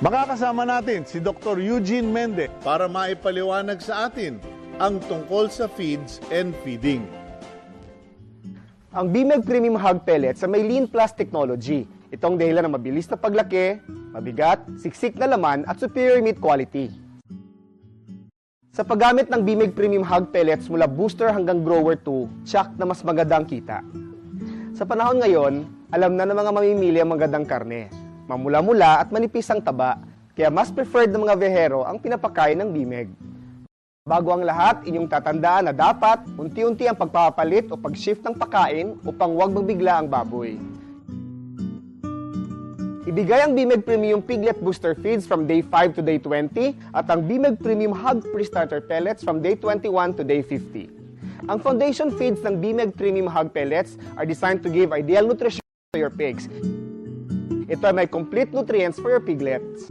Makakasama natin si Dr. Eugene Mende para maipaliwanag sa atin ang tungkol sa feeds and feeding. Ang BMEG Premium Hog Pellets sa may Lean Plus technology. Itong dahilan ng mabilis na paglaki, mabigat, siksik na laman at superior meat quality. Sa paggamit ng BMEG Premium Hog Pellets mula booster hanggang grower 2, tsak na mas magandang kita. Sa panahon ngayon, alam na ng mga mamimili ang magandang karne. Mamula-mula at manipis ang taba, kaya mas preferred ng mga vehero ang pinapakain ng BMEG. Bago ang lahat, inyong tatandaan na dapat unti-unti ang pagpapalit o pag-shift ng pagkain upang huwag magbigla ang baboy. Ibigay ang BMEG Premium Piglet Booster Feeds from day 5 to day 20 at ang BMEG Premium Hog Pre-Starter Pellets from day 21 to day 50. Ang foundation feeds ng BMEG Premium Hog Pellets are designed to give ideal nutrition to your pigs. Ito ay may complete nutrients for your piglets.